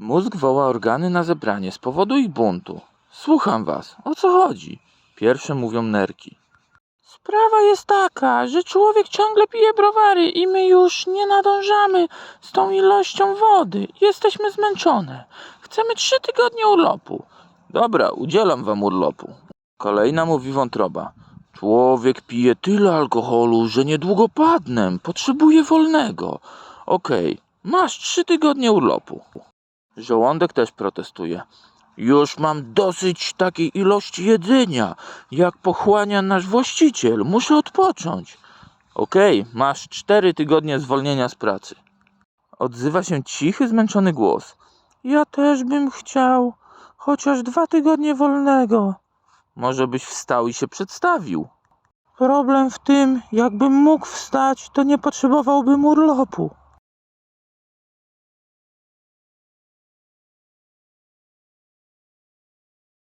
Mózg woła organy na zebranie z powodu ich buntu. Słucham was. O co chodzi? Pierwsze mówią nerki. Sprawa jest taka, że człowiek ciągle pije browary i my już nie nadążamy z tą ilością wody. Jesteśmy zmęczone. Chcemy trzy tygodnie urlopu. Dobra, udzielam wam urlopu. Kolejna mówi wątroba. Człowiek pije tyle alkoholu, że niedługo padnę. Potrzebuję wolnego. Okej, masz trzy tygodnie urlopu. Żołądek też protestuje. Już mam dosyć takiej ilości jedzenia, jak pochłania nasz właściciel. Muszę odpocząć. Okej, masz cztery tygodnie zwolnienia z pracy. Odzywa się cichy, zmęczony głos. Ja też bym chciał, chociaż dwa tygodnie wolnego. Może byś wstał i się przedstawił. Problem w tym, jakbym mógł wstać, to nie potrzebowałbym urlopu.